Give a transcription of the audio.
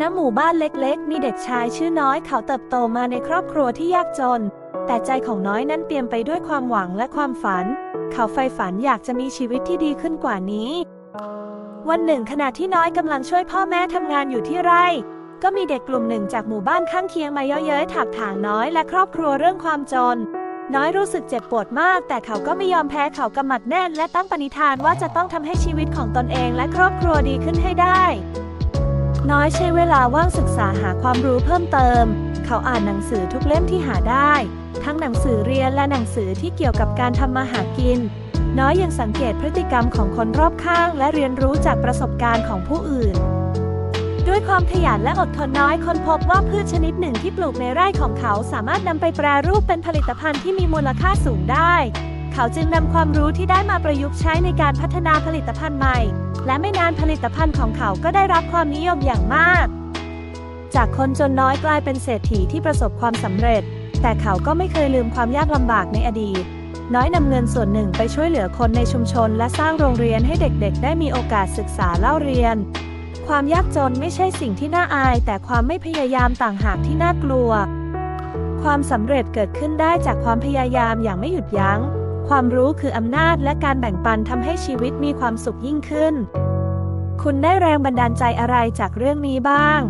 ณหมู่บ้านเล็กๆ มีเด็กชายชื่อน้อยเขาเติบโตมาในครอบครัวที่ยากจน แต่ใจของน้อยนั้นเปี่ยมไปด้วยความหวังและความฝัน เขาใฝ่ฝันอยากจะมีชีวิตที่ดีขึ้นกว่านี้ วันหนึ่งขณะที่น้อยกำลังช่วยพ่อแม่ทำงานอยู่ที่ไร่ ก็มีเด็กกลุ่มหนึ่งจากหมู่บ้านข้างเคียงมาเยาะเย้ยถักถางน้อยและครอบครัวเรื่องความจน น้อยรู้สึกเจ็บปวดมาก แต่เขาก็ไม่ยอมแพ้เขากำหมัดแน่น และตั้งปณิธานว่าจะต้องทำให้ชีวิตของตนเองและครอบครัวดีขึ้นให้ได้ น้อยใช้เวลาว่างศึกษาหาความรู้เพิ่มเติม เขาอ่านหนังสือทุกเล่มที่หาได้ ทั้งหนังสือเรียนและหนังสือที่เกี่ยวกับการทำมาหากิน น้อยยังสังเกตพฤติกรรมของคนรอบข้าง และเรียนรู้จากประสบการณ์ของผู้อื่น ด้วยความขยันและอดทนน้อยค้นพบว่าพืชชนิดหนึ่งที่ปลูกในไร่ของเขาสามารถนำไปแปรรูปเป็นผลิตภัณฑ์ที่มีมูลค่าสูงได้ เขาจึงนำความรู้ที่ได้มาประยุกต์ใช้ในการพัฒนาผลิตภัณฑ์ใหม่ และไม่นานผลิตภัณฑ์ของเขาก็ได้รับความนิยมอย่างมาก จากคนจนน้อยกลายเป็นเศรษฐีที่ประสบความสำเร็จ แต่เขาก็ไม่เคยลืมความยากลำบากในอดีต น้อยนำเงินส่วนหนึ่งไปช่วยเหลือคนในชุมชน และสร้างโรงเรียนให้เด็กๆ ได้มีโอกาสศึกษาเล่าเรียน ความยากจนไม่ใช่สิ่งที่น่าอาย แต่ความไม่พยายามต่างหากที่น่ากลัว ความสำเร็จเกิดขึ้นได้จากความพยายามอย่างไม่หยุดยัง้ง ความรู้คืออำนาจและการแบ่งปันทำให้ชีวิตมีความสุขยิ่งขึ้น คุณได้แรงบันดาลใจอะไรจากเรื่องนี้บ้าง